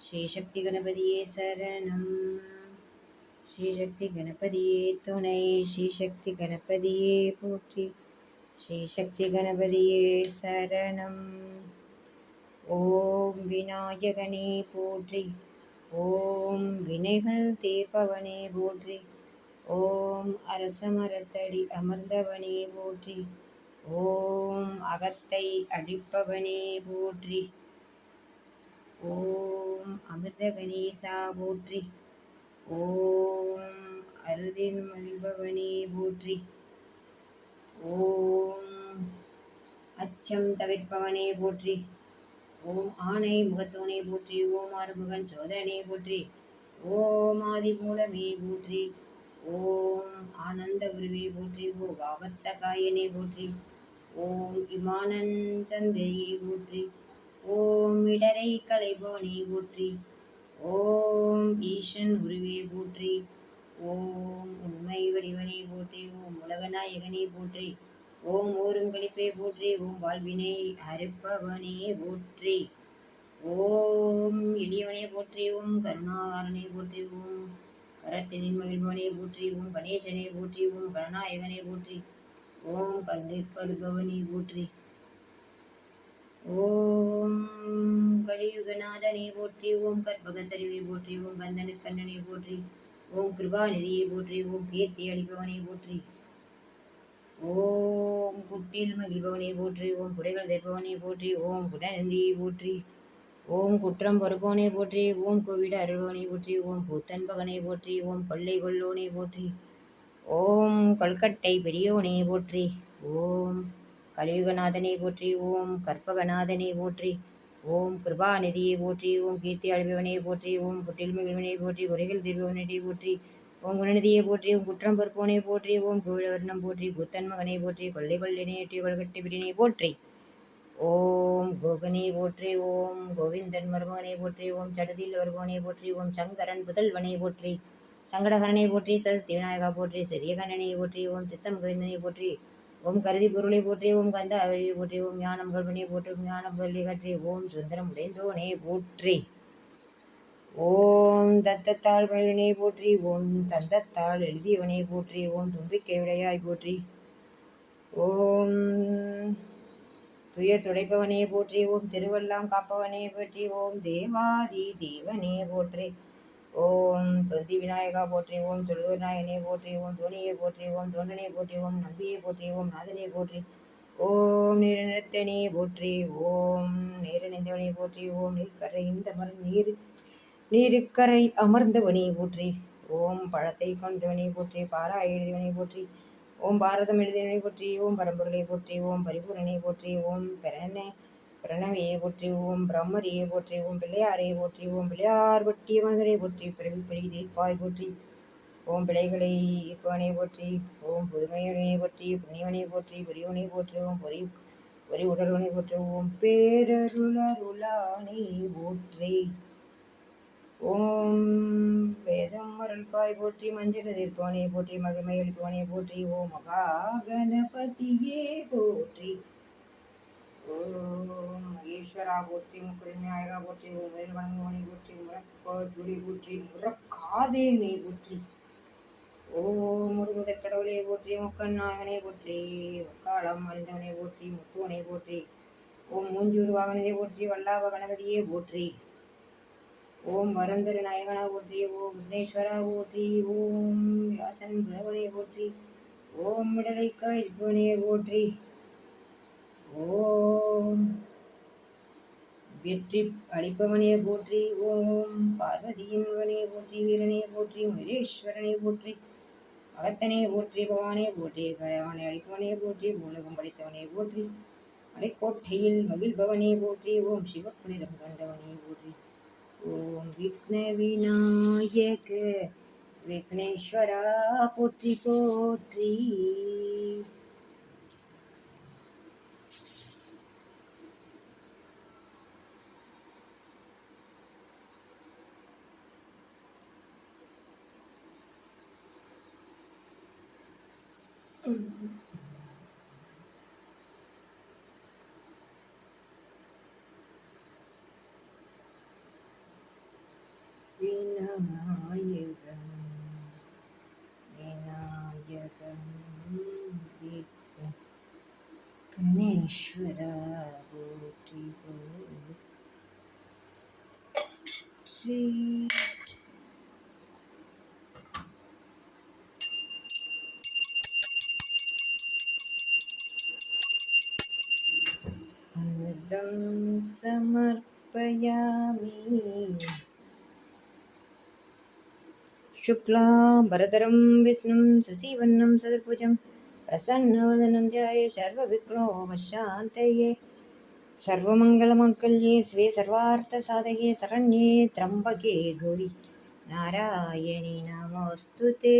ஸ்ரீசக்தி கணபதியே சரணம். ஸ்ரீசக்தி கணபதியே துணை. ஸ்ரீசக்தி கணபதியே போற்றி. ஸ்ரீசக்தி கணபதியே சரணம். ஓம் விநாயகனே போற்றி. ஓம் வினைகள் தீர்ப்பவனே போற்றி. ஓம் அரசமரத்தடி அமர்ந்தவனே போற்றி. ஓம் அகத்தை அழிப்பவனே போற்றி. ஓம் அமிர்த கணேசா போற்றி. ஓம் அருதின் மகிழ்பவனே போற்றி. ஓம் அச்சம் தவிர்ப்பவனே போற்றி. ஓம் ஆனை முகத்தோனே போற்றி. ஓம் ஆறுமுகன் சோதரனே போற்றி. ஓம் ஆதிமூலமே போற்றி. ஓம் ஆனந்த உருவே போற்றி. ஓ வாவத்சகாயனே போற்றி. ஓம் இமானன் சந்திரியை போற்றி. ஓம் இடரை கலைபோனே போற்றி ஓம் ஈசன் உருவே போற்றி ஓம் உண்மை வடிவனே போற்றி ஓம் உலகநாயகனே போற்றி ஓம் ஓரும் கழிப்பே போற்றி ஓம் வாழ்வினை அறுப்பவனே போற்றி ஓம் எளியவனே போற்றி ஓம் கருணாகரனே போற்றி ஓம் கரத்தினின் மகிழ்வனே போற்றி ஓம் கணேசனே போற்றி ஓம் கணநாயகனே போற்றி ஓம் கண்டிற்படுபவனே போற்றி ஓம் கலியுகநாதனை போற்றி ஓம் கற்பகத்தறிவை போற்றி ஓம் கந்தனு கண்ணனை போற்றி ஓம் கிருபாநிதியை போற்றி ஓம் கீர்த்தி அளிப்பவனை போற்றி ஓம் குட்டில் மகிழ்பவனை போற்றி ஓம் குறைகள் தீர்ப்பவனை போற்றி ஓம் குடநந்தியை போற்றி ஓம் குற்றம் பொறுப்பவனை போற்றி ஓம் கோவிட அருள்வனை போற்றி ஓம் பூத்தன்பகனை போற்றி ஓம் கொள்ளை கொள்ளோனை போற்றி ஓம் கொல்கட்டை பெரியோனே போற்றி ஓம் கலியுகநாதனை போற்றி ஓம் கற்பகநாதனை போற்றி ஓம் கிருபாநிதியை போற்றி ஓம் கீர்த்தி அழிபவனை போற்றி ஓம் குட்டில் மிகுவனை போற்றி குறைகள் தீர்ப்பவனை போற்றி ஓம் குணநிதியை போற்றி ஓம் குற்றம் பொறுப்போனை போற்றி ஓம் கோவிலவர்ணம் போற்றி குத்தன் மகனை போற்றி கொள்ளை கொள்ளினை எட்டி கொள்கட்டி பிடினை போற்றி ஓம் கோகனை போற்றி ஓம் கோவிந்தன் மருமகனை போற்றி ஓம் சடதியில் வருபவனை போற்றி ஓம் சங்கரன் புதல்வனை போற்றி சங்கடகரனை போற்றி சதுர்த்தி விநாயகா போற்றி சிறிய கண்ணனை போற்றி ஓம் சித்தம் கோவிந்தனை போற்றி ஓம் கருதி பொருளை போற்றி ஓம் கந்த அழகி போற்றி ஓம் ஞானம் கல்வனை போற்றி ஞானம் பொருளை கற்றி ஓம் சுந்தரம் உடைந்தோனே போற்றி. ஓம் தத்தத்தாள் மகிழனை போற்றி ஓம் தந்தத்தாள் எழுதியவனை போற்றி ஓம் தும்பிக்கை விடையாய் போற்றி. ஓம் துயர் துடைப்பவனே போற்றி ஓம் திருவெல்லாம் காப்பவனே போற்றி ஓம் தேவாதி தேவனே போற்றி. ஓம் தொந்தி விநாயகா போற்றி ஓம் தொழுவர் நாயனே போற்றி ஓம் தோனியை போற்றி ஓம் தோண்டனை போற்றி ஓம் நம்பியை போற்றி ஓம் நாதனை போற்றி ஓம் நீரநிறத்தனே போற்றி ஓம் நீரணிந்தவனை போற்றி ஓம் நீர்க்கரை இந்த மரம் நீர் நீருக்கரை அமர்ந்தவனை போற்றி ஓம் பழத்தை கொண்டவனை போற்றி பாரா எழுதியவனை போற்றி ஓம் பாரதம் எழுதியவனை போற்றி ஓம் பரம்பொருளை போற்றி ஓம் பரிபூரனை போற்றி ஓம் பெறனை பிரணவியை போற்றி ஓம் பிரம்மரியை போற்றி ஓம் பிள்ளையாரை போற்றி ஓம் பிள்ளையார் பட்டிய மனதரை போற்றி பிறவி பிழை தீர்ப்பாய் போற்றி. ஓம் பிள்ளைகளை இருப்பவனை போற்றி ஓம் புதுமையனை போற்றி புண்ணியவனை போற்றி பெரியவனை போற்றி ஓம் பொறி பொறி உடல்வனை போற்றி ஓம் பேரருளருளானே போற்றி. ஓம் வேதம் அருள்பாய் போற்றி மஞ்சள் தீர்ப்பவனை போற்றி மகிமை அளிப்பவனை போற்றி ஓம் மகா கணபதியே போற்றி. ஓம் சங்கரா போற்றி முக்குரிமையாயகா போற்றி முதல் வணங்குவனை போற்றி முறப்பொடி போற்றி முறக்காதே நீ போற்றி ஓ முருகுதற் கடவுளே போற்றி முக்கன் நாயகனை போற்றி முக்காலம் அறிந்தவனை போற்றி முத்துவனை போற்றி ஓம் மூஞ்சூர் வாகனனை போற்றி வல்லாப கணபதியே போற்றி ஓம் வரந்தரு நாயகனா போற்றி ஓம் விக்னேஸ்வரா போற்றி ஓம் வியாசன் புதவனே போற்றி ஓம் விடலைக்காய் போற்றி ஓம் வெற்றி அளிப்பவனே போற்றி. ஓம் பார்வதியின் மகனே போற்றி. வீரனே போற்றி. மகேஸ்வரனே போற்றி. அகத்தனே போற்றி. பகவானே போற்றி. கழவனை அளிப்பவனே போற்றி. பூலகம் படைத்தவனே போற்றி. மலைக்கோட்டையில் மகிழ்பவனே போற்றி. ஓம் சிவப்புனிதம் கண்டவனே போற்றி. ஓம் விக்ன விநாயக விக்னேஸ்வரா போற்றி போற்றி. विनायकं विनायकं गणेश्वरा श्री पादं समर्पयामि शुक्लाम्बरधरं विष्णुं ससीवन्नं सदर्भुजं प्रसन्नवदनं जाय सर्वविघ्नोपशान्तये सर्वमङ्गलमाङ्गल्ये स्वे सर्वार्थसाधके शरण्ये त्र्यम्बके गौरि नारायणि नमोऽस्तु ते